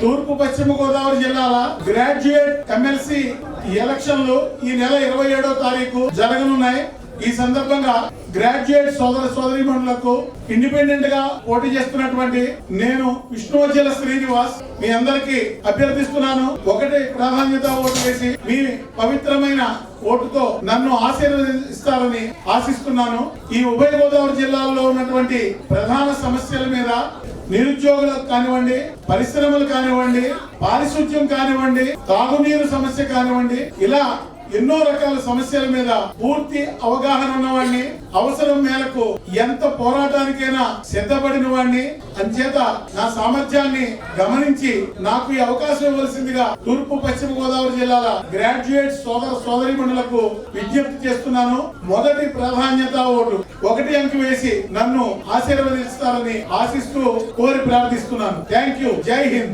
తూర్పు పశ్చిమ గోదావరి జిల్లాల గ్రాడ్యుయేట్ ఎమ్మెల్సీ ఎలక్షన్లు ఈ నెల ఇరవై ఏడో తారీఖు జరగనున్నాయి. ఈ సందర్భంగా గ్రాడ్యుయేట్ సోదర సోదరిమణులకు ఇండిపెండెంట్గా పోటీ చేస్తున్నటువంటి నేను విష్ణువజ్జల శ్రీనివాస్ మీ అందరికి అభ్యర్థిస్తున్నాను. ఒకటి ప్రాధాన్యత ఓటు వేసి మీ పవిత్రమైన ఓటుతో నన్ను ఆశీర్వదిస్తారని ఆశిస్తున్నాను. ఈ ఉభయ గోదావరి జిల్లాలో ఉన్నటువంటి ప్రధాన సమస్యల మీద నిరుద్యోగులకు కానివ్వండి పరిశ్రమలు కానివ్వండి పారిశుద్ధ్యం కానివ్వండి తాగునీరు సమస్య కానివ్వండి ఇలా ఎన్నో రకాల సమస్యల మీద పూర్తి అవగాహన ఉన్నవాడిని అవసరం మేరకు ఎంత పోరాటానికైనా సిద్ధపడిన వాడిని అంచేత నా సామర్థ్యాన్ని గమనించి నాకు ఈ అవకాశం ఇవ్వవలసిందిగా తూర్పు పశ్చిమ గోదావరి జిల్లాల గ్రాడ్యుయేట్ సోదర సోదరి మండలకు విజ్ఞప్తి చేస్తున్నాను. మొదటి ప్రాధాన్యత ఓటు ఒకటి అంకి వేసి నన్ను ఆశీర్వదిస్తారని ఆశిస్తూ కోరి ప్రార్థిస్తున్నాను. థ్యాంక్ యూ జై హింద్.